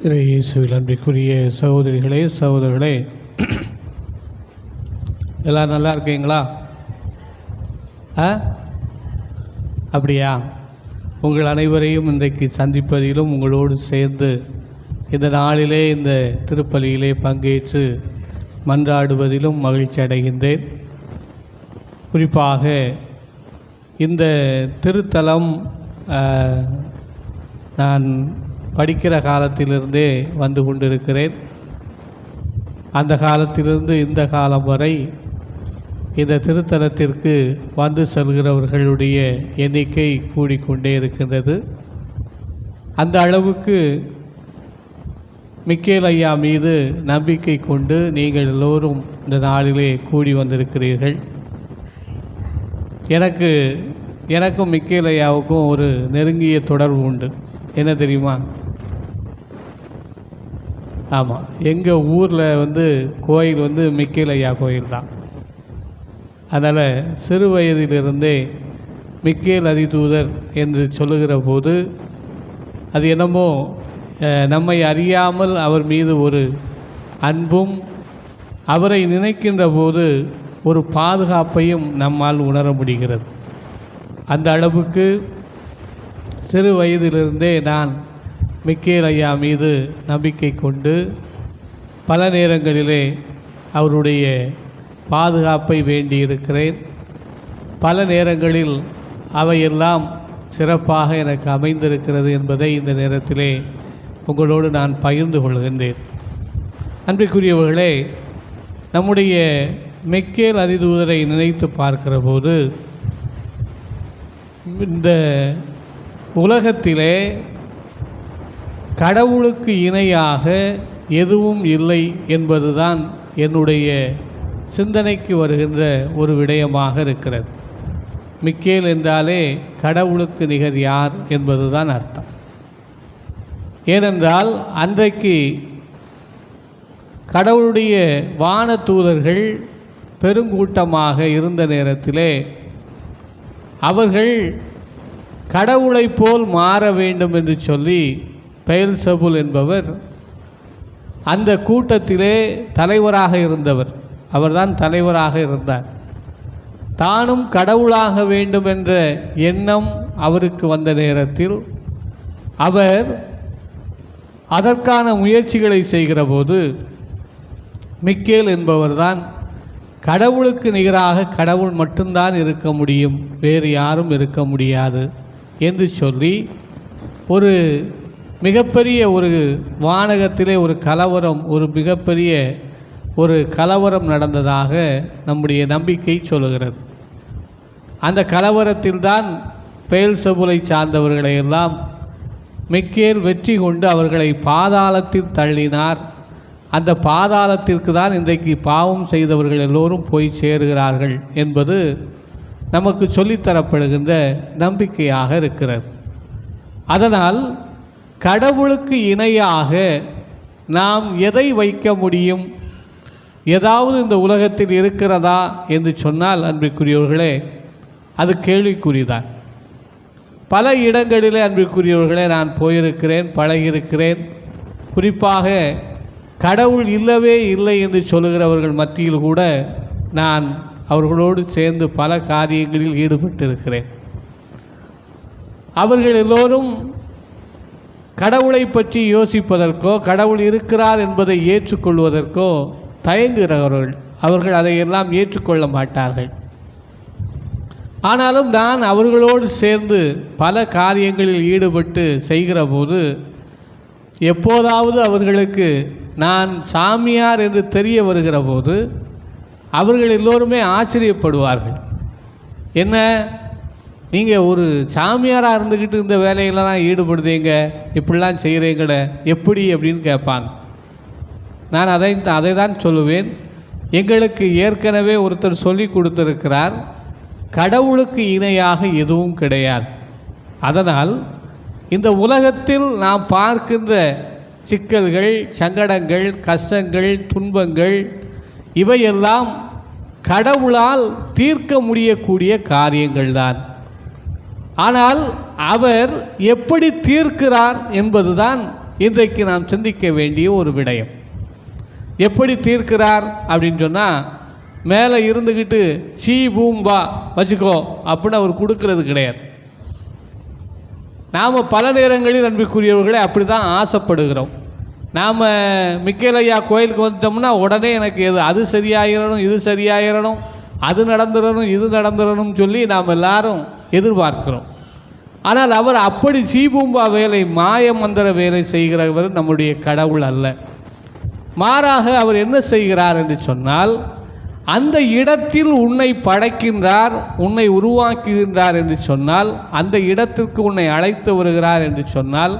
இயேசுவில் அன்பிற்குரிய சகோதரிகளே சகோதரர்களே எல்லோரும் நல்லா இருக்கீங்களா? ஆ? அப்படியா? உங்கள் அனைவரையும் இன்றைக்கு சந்திப்பதிலும் உங்களோடு சேர்ந்து இந்த நாளிலே இந்த திருப்பலியிலே பங்கேற்று மன்றாடுவதிலும் மகிழ்ச்சி அடைகின்றேன். குறிப்பாக இந்த திருத்தலம் நான் படிக்கிற காலத்திலிருந்தே வந்து கொண்டிருக்கிறேன். அந்த காலத்திலிருந்து இந்த காலம் வரை இந்த திருத்தலத்திற்கு வந்து செல்கிறவர்களுடைய எண்ணிக்கை கூடிக்கொண்டே இருக்கின்றது. அந்த அளவுக்கு மிக்கேல் ஐயா மீது நம்பிக்கை கொண்டு நீங்கள் எல்லோரும் இந்த நாளிலே கூடி வந்திருக்கிறீர்கள். எனக்கு எனக்கும் மிக்கேல் ஐயாவுக்கும் ஒரு நெருங்கிய தொடர்பு உண்டு. என்ன தெரியுமா? ஆமாம் எங்கள் ஊரில் வந்து கோயில் வந்து மிக்கேல் ஐயா கோயில் தான். அதனால் சிறு வயதிலிருந்தே மிக்கேல் அதிதூதர் என்று சொல்லுகிற போது அது என்னமோ நம்மை அறியாமல் அவர் மீது ஒரு அன்பும் அவரை நினைக்கின்ற போது ஒரு பாதுகாப்பையும் நம்மால் உணர முடிகிறது. அந்த அளவுக்கு சிறு வயதிலிருந்தே நான் மிக்கேல் ஐயா மீது நம்பிக்கை கொண்டு பல நேரங்களிலே அவருடைய பாதுகாப்பை வேண்டியிருக்கிறேன் பல நேரங்களில் அவையெல்லாம் சிறப்பாக எனக்கு அமைந்திருக்கிறது என்பதை இந்த நேரத்திலே உங்களோடு நான் பகிர்ந்து கொள்கின்றேன். அன்பிற்குரியவர்களே நம்முடைய மெக்கேல் அதிதூதரை நினைத்து பார்க்கிற போது இந்த உலகத்திலே கடவுளுக்கு இணையாக எதுவும் இல்லை என்பதுதான் என்னுடைய சிந்தனைக்கு வருகின்ற ஒரு விடயமாக இருக்கிறது. மிக்கேல் என்றாலே கடவுளுக்கு நிகர் யார் என்பதுதான் அர்த்தம். ஏனென்றால் அன்றைக்கு கடவுளுடைய வான தூதர்கள் பெருங்கூட்டமாக இருந்த நேரத்திலே அவர்கள் கடவுளைப் போல் மாற வேண்டும் என்று சொல்லி பெயல் சபுல் என்பவர் அந்த கூட்டத்திலே தலைவராக இருந்தவர். அவர்தான் தலைவராக இருந்தார். தானும் கடவுளாக வேண்டும் என்ற எண்ணம் அவருக்கு வந்த நேரத்தில் அவர் அதற்கான முயற்சிகளை செய்கிற போது மிக்கேல் என்பவர்தான் கடவுளுக்கு நிகராக கடவுள் மட்டும்தான் இருக்க முடியும் வேறு யாரும் இருக்க முடியாது என்று சொல்லி ஒரு மிகப்பெரிய ஒரு வானகத்திலே ஒரு கலவரம் ஒரு மிகப்பெரிய ஒரு கலவரம் நடந்ததாக நம்முடைய நம்பிக்கை சொல்லுகிறது. அந்த கலவரத்தில்தான் பெயல் சபுலை சார்ந்தவர்களை எல்லாம் மிக்கேல் வெற்றி கொண்டு அவர்களை பாதாளத்தில் தள்ளினார். அந்த பாதாளத்திற்கு தான் இன்றைக்கு பாவம் செய்தவர்கள் எல்லோரும் போய் சேருகிறார்கள் என்பது நமக்கு சொல்லித்தரப்படுகின்ற நம்பிக்கையாக இருக்கிறது. அதனால் கடவுளுக்கு இணையாக நாம் எதை வைக்க முடியும்? ஏதாவது இந்த உலகத்தில் இருக்கிறதா என்று சொன்னால் அன்பிற்குரியவர்களே அது கேள்விக்குறிதான். பல இடங்களிலே அன்பிற்குரியவர்களே நான் போயிருக்கிறேன் பழகியிருக்கிறேன். குறிப்பாக கடவுள் இல்லவே இல்லை என்று சொல்லுகிறவர்கள் மத்தியில் கூட நான் அவர்களோடு சேர்ந்து பல காரியங்களில் ஈடுபட்டிருக்கிறேன். அவர்கள் எல்லோரும் கடவுளை பற்றி யோசிப்பதற்கோ கடவுள் இருக்கிறார் என்பதை ஏற்றுக்கொள்வதற்கோ தயங்குகிறவர்கள் அவர்கள் அதையெல்லாம் ஏற்றுக்கொள்ள மாட்டார்கள். ஆனாலும் நான் அவர்களோடு சேர்ந்து பல காரியங்களில் ஈடுபட்டு செய்கிற போது எப்போதாவது அவர்களுக்கு நான் சாமியார் என்று தெரிய வருகிற போது அவர்கள் எல்லோருமே ஆச்சரியப்படுவார்கள். என்ன? நீங்கள் ஒரு சாமியாராக இருந்துக்கிட்டு இந்த வேலையிலலாம் ஈடுபடுதீங்க. இப்படிலாம் செய்கிறீங்கள எப்படி அப்படின்னு கேட்பாங்க. நான் அதை அதை தான் சொல்லுவேன். எங்களுக்கு ஏற்கனவே ஒருத்தர் சொல்லி கொடுத்துருக்கிறார். கடவுளுக்கு இணையாக எதுவும் கிடையாது. அதனால் இந்த உலகத்தில் நாம் பார்க்கின்ற சிக்கல்கள் சங்கடங்கள் கஷ்டங்கள் துன்பங்கள் இவையெல்லாம் கடவுளால் தீர்க்க முடியக்கூடிய காரியங்கள்தான். ஆனால் அவர் எப்படி தீர்க்கிறார் என்பதுதான் இன்றைக்கு நாம் சிந்திக்க வேண்டிய ஒரு விடயம். எப்படி தீர்க்கிறார் அப்படின்னு சொன்னால் மேலே இருந்துக்கிட்டு சீ பூம்பா வச்சுக்கோ அப்படின்னு அவர் கொடுக்கறது கிடையாது. நாம் பல நேரங்களில் நம்பிக்குரியவர்களே அப்படி தான் ஆசைப்படுகிறோம். நாம் மிக்கேலையா கோயிலுக்கு வந்துட்டோம்னா உடனே எனக்கு எது அது சரியாயிரணும் இது சரியாயிடணும் அது நடந்துடணும் இது நடந்துடணும்னு சொல்லி நாம் எல்லாரும் எதிர்பார்க்கிறோம். ஆனால் அவர் அப்படி சீபூம்பா வேலை மாய மந்திர வேலை செய்கிறவர் நம்முடைய கடவுள் அல்ல. மாறாக அவர் என்ன செய்கிறார் என்று சொன்னால் அந்த இடத்தில் உன்னை படைக்கின்றார் உன்னை உருவாக்குகின்றார் என்று சொன்னால் அந்த இடத்திற்கு உன்னை அழைத்து வருகிறார் என்று சொன்னால்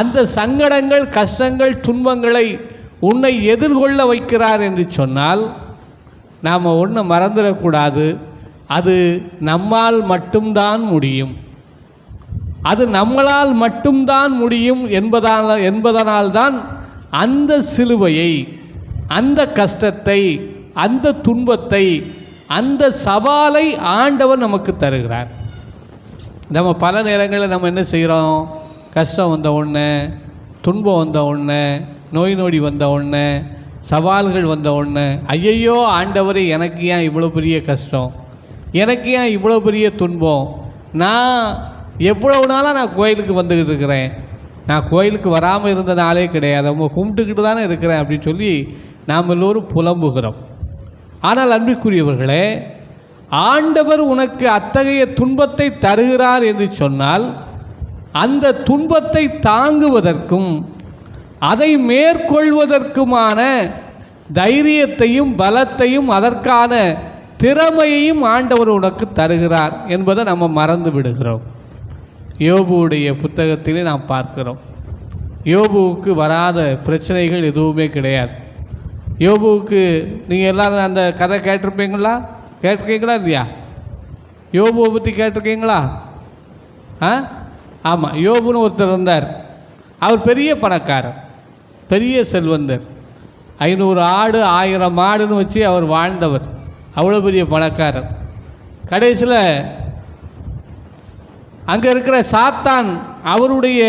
அந்த சங்கடங்கள் கஷ்டங்கள் துன்பங்களை உன்னை எதிர்கொள்ள வைக்கிறார் என்று சொன்னால் நாம் ஒன்று மறந்துடக்கூடாது. அது நம்மால் மட்டும்தான் முடியும். அது நம்மளால் மட்டும்தான் முடியும் என்பதால் என்பதனால்தான் அந்த சிலுவையை அந்த கஷ்டத்தை அந்த துன்பத்தை அந்த சவாலை ஆண்டவர் நமக்கு தருகிறார். நம்ம பல நேரங்களில் நம்ம என்ன செய்கிறோம்? கஷ்டம் வந்த உடனே துன்பம் வந்த உடனே நோய் நொடி வந்த உடனே சவால்கள் வந்த உடனே ஐயையோ ஆண்டவரே எனக்கு ஏன் இவ்வளோ பெரிய கஷ்டம்? எனக்கு ஏன் இவ்வளோ பெரிய துன்பம்? நான் எவ்வளவு நாளாக நான் கோயிலுக்கு வந்துக்கிட்டு இருக்கிறேன். நான் கோயிலுக்கு வராமல் இருந்த நாளே கிடையாது. அவங்க கும்பிட்டுக்கிட்டு தானே இருக்கிறேன் அப்படின்னு சொல்லி நாம் எல்லோரும் புலம்புகிறோம். ஆனால் அன்பிற்குரியவர்களே ஆண்டவர் உனக்கு அத்தகைய துன்பத்தை தருகிறார் என்று சொன்னால் அந்த துன்பத்தை தாங்குவதற்கும் அதை மேற்கொள்வதற்குமான தைரியத்தையும் பலத்தையும் அதற்கான திறமையையும் ஆண்டவர் உனக்கு தருகிறார் என்பதை நம்ம மறந்து விடுகிறோம். யோபுவுடைய புத்தகத்திலே நாம் பார்க்கிறோம். யோபுவுக்கு வராத பிரச்சனைகள் எதுவுமே கிடையாது. யோபுவுக்கு நீங்கள் எல்லாரும் அந்த கதை கேட்டிருப்பீங்களா? கேட்டிருக்கீங்களா இல்லையா? யோபுவை பற்றி கேட்டிருக்கீங்களா? ஆ? ஆமாம் யோபுன்னு ஒருத்தர் இருந்தார். அவர் பெரிய பணக்காரர் பெரிய செல்வந்தர். ஐநூறு ஆடு ஆயிரம் மாடுன்னு வச்சு அவர் வாழ்ந்தவர். அவ்வளோ பெரிய பணக்காரர் கடைசியில் அங்கே இருக்கிற சாத்தான் அவருடைய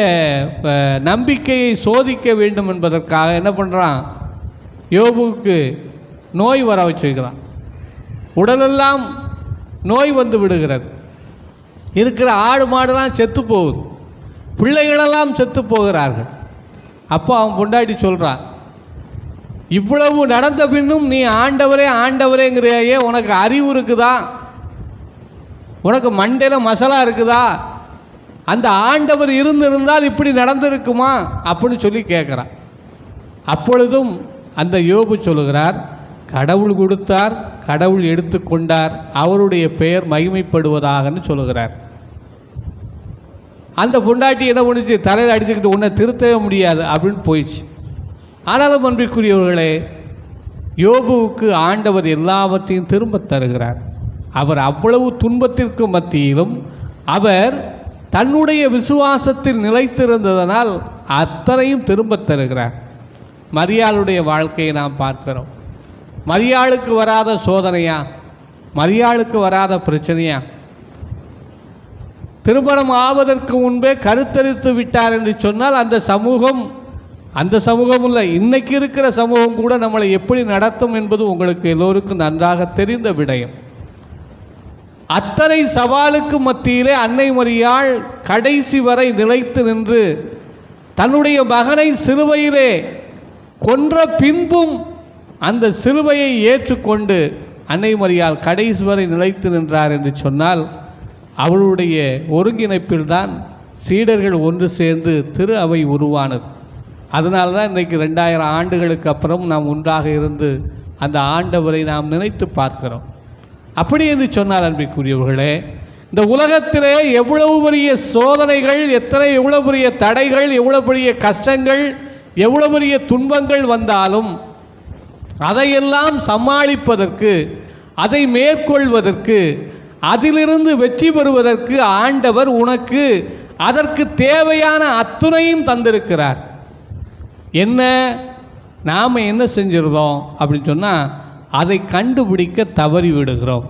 நம்பிக்கையை சோதிக்க வேண்டும் என்பதற்காக என்ன பண்ணுறான் யோபுவுக்கு நோய் வர வச்சுக்கிறான் உடலெல்லாம் நோய் வந்து விடுகிறது. இருக்கிற ஆடு மாடுலாம் செத்து போகுது. பிள்ளைகளெல்லாம் செத்து போகிறார்கள். அப்போ அவன் பொண்டாட்டி சொல்கிறான் இவ்வளவு நடந்த பின்னும் நீ ஆண்டவரே ஆண்டவரேங்கிறையே உனக்கு அறிவு இருக்குதா? உனக்கு மண்டையில் மசாலா இருக்குதா? அந்த ஆண்டவர் இருந்திருந்தால் இப்படி நடந்திருக்குமா? அப்படின்னு சொல்லி கேட்குறான் அப்பொழுதும் அந்த யோபு சொல்லுகிறார் கடவுள் கொடுத்தார் கடவுள் எடுத்துக்கொண்டார் அவருடைய பெயர் மகிமைப்படுவதாகன்னு சொல்லுகிறார். அந்த பொண்டாட்டி என்ன பண்ணுச்சு? தலையில் அடிச்சுக்கிட்டு உன்னை திருத்தவே முடியாது அப்படின்னு போயிடுச்சு. ஆனாலும் அன்பிற்குரியவர்களே யோபுவுக்கு ஆண்டவர் எல்லாவற்றையும் திரும்பத் தருகிறார். அவர் அவ்வளவு துன்பத்திற்கு மத்தியிலும் அவர் தன்னுடைய விசுவாசத்தில் நிலைத்திருந்ததனால் அத்தனையும் திரும்பத் தருகிறார். மரியாளுடைய வாழ்க்கையை நாம் பார்க்கிறோம். மரியாளுக்கு வராத சோதனையா? மரியாளுக்கு வராத பிரச்சனையா? திருமணம் ஆவதற்கு முன்பே கருத்தரித்து விட்டார் என்று சொன்னால் அந்த சமூகம் அந்த சமூகம் இல்லை. இன்னைக்கு இருக்கிற சமூகம் கூட நம்மளை எப்படி நடத்தும் என்பது உங்களுக்கு எல்லோருக்கும் நன்றாக தெரிந்த விடயம். அத்தனை சவாலுக்கு மத்தியிலே அன்னை மரியாள் கடைசி வரை நிலைத்து நின்று தன்னுடைய மகனை சிலுவையிலே கொன்ற பின்பும் அந்த சிலுவையை ஏற்றுக்கொண்டு அன்னை மரியாள் கடைசி வரை நிலைத்து நின்றார் என்று சொன்னால் அவளுடைய ஒருங்கிணைப்பில்தான் சீடர்கள் ஒன்று சேர்ந்து திரு அவை உருவானது. அதனால தான் இன்றைக்கு ரெண்டாயிரம் ஆண்டுகளுக்கு அப்புறம் நாம் ஒன்றாக இருந்து அந்த ஆண்டவரை நாம் நினைத்து பார்க்கிறோம். அப்படி என்று சொன்னால் அன்பிற்குரியவர்களே இந்த உலகத்திலே எவ்வளவு பெரிய சோதனைகள் எத்தனை எவ்வளவு பெரிய தடைகள் எவ்வளவு பெரிய கஷ்டங்கள் எவ்வளவு பெரிய துன்பங்கள் வந்தாலும் அதையெல்லாம் சமாளிப்பதற்கு அதை மேற்கொள்வதற்கு அதிலிருந்து வெற்றி பெறுவதற்கு ஆண்டவர் உனக்கு அதற்கு தேவையான அத்துணையும் தந்திருக்கிறார். என்ன? நாம் என்ன செஞ்சிருந்தோம்? அப்படின்னு சொன்னால் அதை கண்டுபிடிக்க தவறி விடுகிறோம்.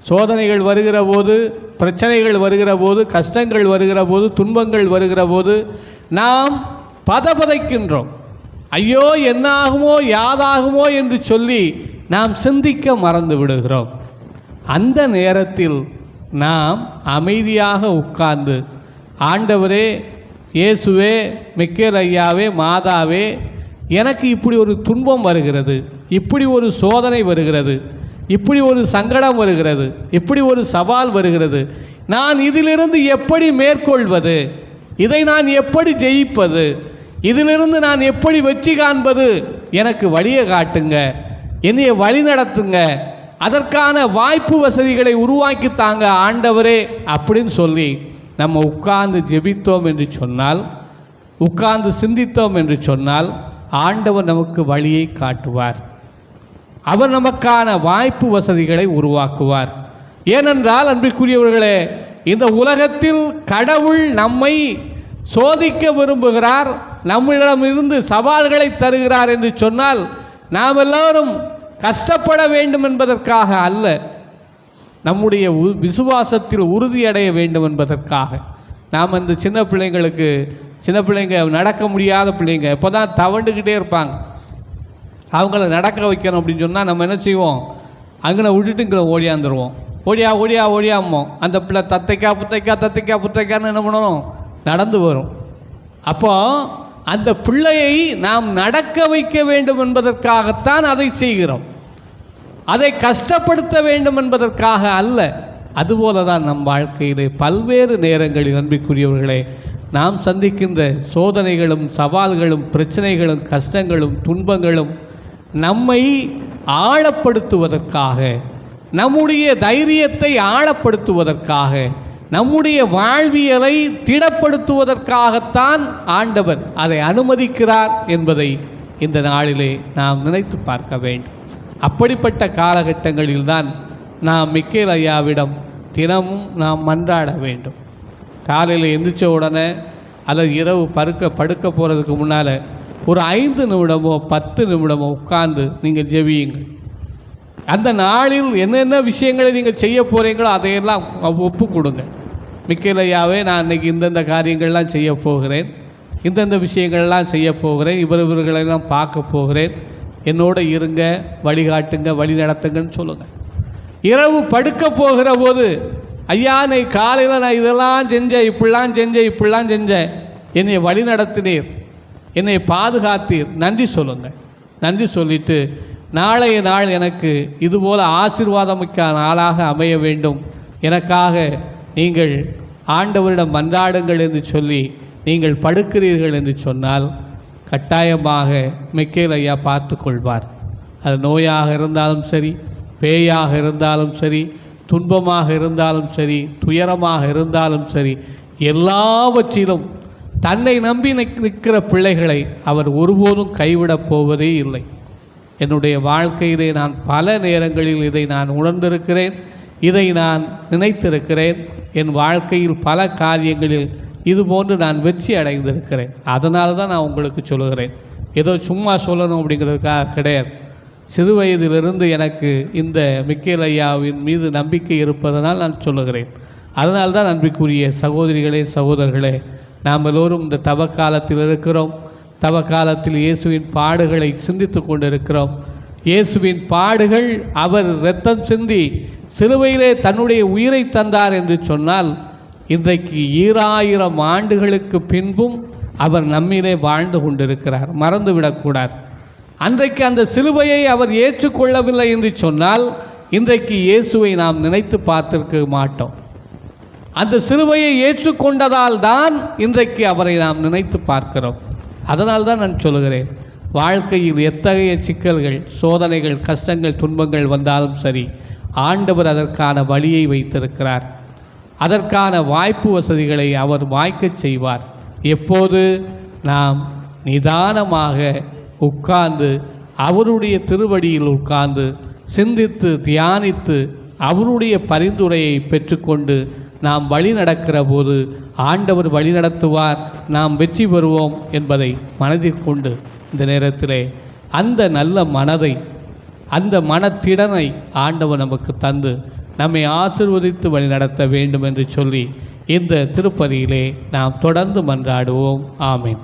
சோதனைகள் வருகிற போது பிரச்சனைகள் வருகிற போது கஷ்டங்கள் வருகிற போது துன்பங்கள் வருகிற போது நாம் பதபதைக்கின்றோம். ஐயோ என்னாகுமோ யாதாகுமோ என்று சொல்லி நாம் சிந்திக்க மறந்து விடுகிறோம். அந்த நேரத்தில் நாம் அமைதியாக உட்கார்ந்து ஆண்டவரே இயேசுவே மிக்கேல் ஐயாவே மாதாவே எனக்கு இப்படி ஒரு துன்பம் வருகிறது. இப்படி ஒரு சோதனை வருகிறது. இப்படி ஒரு சங்கடம் வருகிறது. இப்படி ஒரு சவால் வருகிறது. நான் இதிலிருந்து எப்படி மேற்கொள்வது? இதை நான் எப்படி ஜெயிப்பது? இதிலிருந்து நான் எப்படி வெற்றி காண்பது? எனக்கு வழியை காட்டுங்க. என்னைய வழி நடத்துங்க. அதற்கான வாய்ப்பு வசதிகளை உருவாக்கி தாங்க ஆண்டவரே அப்படின்னு சொல்லி நம்ம உட்கார்ந்து ஜெபித்தோம் என்று சொன்னால் உட்கார்ந்து சிந்தித்தோம் என்று சொன்னால் ஆண்டவர் நமக்கு வழியை காட்டுவார். அவர் நமக்கான வாய்ப்பு வசதிகளை உருவாக்குவார். ஏனென்றால் அன்பிற்குரியவர்களே இந்த உலகத்தில் கடவுள் நம்மை சோதிக்க விரும்புகிறார் நம்மிடமிருந்து சவால்களை தருகிறார் என்று சொன்னால் நாம் எல்லோரும் கஷ்டப்பட வேண்டும் என்பதற்காக அல்ல. நம்முடைய உ- விசுவாசத்தில் உறுதியடைய வேண்டும் என்பதற்காக. நாம் இந்த சின்ன பிள்ளைங்களுக்கு சின்ன பிள்ளைங்க நடக்க முடியாத பிள்ளைங்க இப்போ தான் தவண்டுக்கிட்டே இருப்பாங்க. அவங்கள நடக்க வைக்கணும் அப்படின்னு சொன்னால் நம்ம என்ன செய்வோம்? அங்கே விட்டுட்டு இங்கே ஓடியாந்துருவோம் ஓடியா ஓடியா ஓடியாமோ அந்த பிள்ளை தத்தைக்கா புத்தைக்கா தத்தைக்கா புத்தைக்கான்னு என்ன பண்ணணும்? நடந்து வரும். அப்போ அந்த பிள்ளையை நாம் நடக்க வைக்க வேண்டும் என்பதற்காகத்தான் அதை செய்கிறோம். அதை கஷ்டப்படுத்த வேண்டும் என்பதற்காக அல்ல. அதுபோல தான் நம் வாழ்க்கையிலே பல்வேறு நேரங்களில் அன்பிற்குரியவர்களே நாம் சந்திக்கின்ற சோதனைகளும் சவால்களும் பிரச்சனைகளும் கஷ்டங்களும் துன்பங்களும் நம்மை ஆழப்படுத்துவதற்காக நம்முடைய தைரியத்தை ஆழப்படுத்துவதற்காக நம்முடைய வாழ்வியலை திடப்படுத்துவதற்காகத்தான் ஆண்டவர் அதை அனுமதிக்கிறார் என்பதை இந்த நாளிலே நாம் நினைத்து பார்க்க வேண்டும். அப்படிப்பட்ட காலகட்டங்களில்தான் நாம் மிக்கேல் ஐயாவிடம் தினமும் நாம் மன்றாட வேண்டும். காலையில் எந்திரிச்ச உடனே அல்லது இரவு படுக்க படுக்க போகிறதுக்கு முன்னால் ஒரு ஐந்து நிமிடமோ பத்து நிமிடமோ உட்கார்ந்து நீங்கள் ஜெபியுங்க அந்த நாளில் என்னென்ன விஷயங்களை நீங்கள் செய்ய போகிறீங்களோ அதையெல்லாம் ஒப்பு கொடுங்க மிக்கேலையாவே நான் இன்றைக்கி இந்தந்த காரியங்கள்லாம் செய்ய போகிறேன். இந்தந்த விஷயங்கள்லாம் செய்ய போகிறேன். இவர் இவர்களெல்லாம் பார்க்க போகிறேன். என்னோட இருங்க வழிகாட்டுங்க வழி நடத்துங்கன்னு சொல்லுங்கள் இரவு படுக்க போகிற போது ஐயா நீ காலையில் நான் இதெல்லாம் செஞ்சேன் இப்படிலாம் செஞ்சேன் இப்படிலாம் செஞ்சேன். என்னை வழி நடத்தினீர். என்னை பாதுகாத்தீர். நன்றி சொல்லுங்கள் நன்றி சொல்லிட்டு நாளைய நாள் எனக்கு இதுபோல் ஆசீர்வாதமிக்க நாளாக அமைய வேண்டும். எனக்காக நீங்கள் ஆண்டவரிடம் மன்றாடுங்கள் என்று சொல்லி நீங்கள் படுக்கிறீர்கள் என்று சொன்னால் கட்டாயமாக மெக்கேல் ஐயா பார்த்து கொள்வார் அது நோயாக இருந்தாலும் சரி பேயாக இருந்தாலும் சரி துன்பமாக இருந்தாலும் சரி துயரமாக இருந்தாலும் சரி எல்லாவற்றிலும் தன்னை நம்பி நிற்கிற பிள்ளைகளை அவர் ஒருபோதும் கைவிடப் போவதே இல்லை. என்னுடைய வாழ்க்கையிலே நான் பல நேரங்களில் இதை நான் உணர்ந்திருக்கிறேன் இதை நான் நினைத்திருக்கிறேன். என் வாழ்க்கையில் பல காரியங்களில் இதுபோன்று நான் வெற்றி அடைந்திருக்கிறேன். அதனால தான் நான் உங்களுக்கு சொல்லுகிறேன். ஏதோ சும்மா சொல்லணும் அப்படிங்கிறதுக்காக கிடையாது. சிறு வயதிலிருந்து எனக்கு இந்த மிக்கேல் ஐயாவின் மீது நம்பிக்கை இருப்பதனால் நான் சொல்லுகிறேன். அதனால் தான் சகோதரிகளே சகோதரர்களே நாம் எல்லோரும் இந்த தவக்காலத்தில் இருக்கிறோம். தவ காலத்தில் இயேசுவின் பாடுகளை சிந்தித்து கொண்டிருக்கிறோம். இயேசுவின் பாடுகள் அவர் இரத்தம் சிந்தி சிலுவையிலே தன்னுடைய உயிரை தந்தார் என்று சொன்னால் இன்றைக்கு ஈராயிரம் ஆண்டுகளுக்கு பின்பும் அவர் நம்மிலே வாழ்ந்து கொண்டிருக்கிறார். மறந்துவிடக்கூடாது அன்றைக்கு அந்த சிலுவையை அவர் ஏற்றுக்கொள்ளவில்லை என்று சொன்னால் இன்றைக்கு இயேசுவை நாம் நினைத்து பார்த்திருக்க மாட்டோம். அந்த சிலுவையை ஏற்றுக்கொண்டதால் தான் இன்றைக்கு அவரை நாம் நினைத்து பார்க்கிறோம். அதனால் தான் நான் சொல்லுகிறேன் வாழ்க்கையில் எத்தகைய சிக்கல்கள் சோதனைகள் கஷ்டங்கள் துன்பங்கள் வந்தாலும் சரி ஆண்டவர் அதற்கான வழியை வைத்திருக்கிறார். அதற்கான வாய்ப்பு வசதிகளை அவர் வாய்க்கச் செய்வார். எப்போது? நாம் நிதானமாக உட்கார்ந்து அவருடைய திருவடியில் உட்கார்ந்து சிந்தித்து தியானித்து அவருடைய பரிந்துரையை பெற்றுக்கொண்டு நாம் வழி நடக்கிற போது ஆண்டவர் வழி நடத்துவார் நாம் வெற்றி பெறுவோம் என்பதை மனதில் கொண்டு இந்த நேரத்திலே அந்த நல்ல மனதை அந்த மனத்திடனை ஆண்டவர் நமக்கு தந்து நம்மை ஆசிர்வதித்து வழி நடத்த வேண்டும் என்று சொல்லி இந்த திருப்பதியிலே நாம் தொடர்ந்து மன்றாடுவோம். ஆமீன்.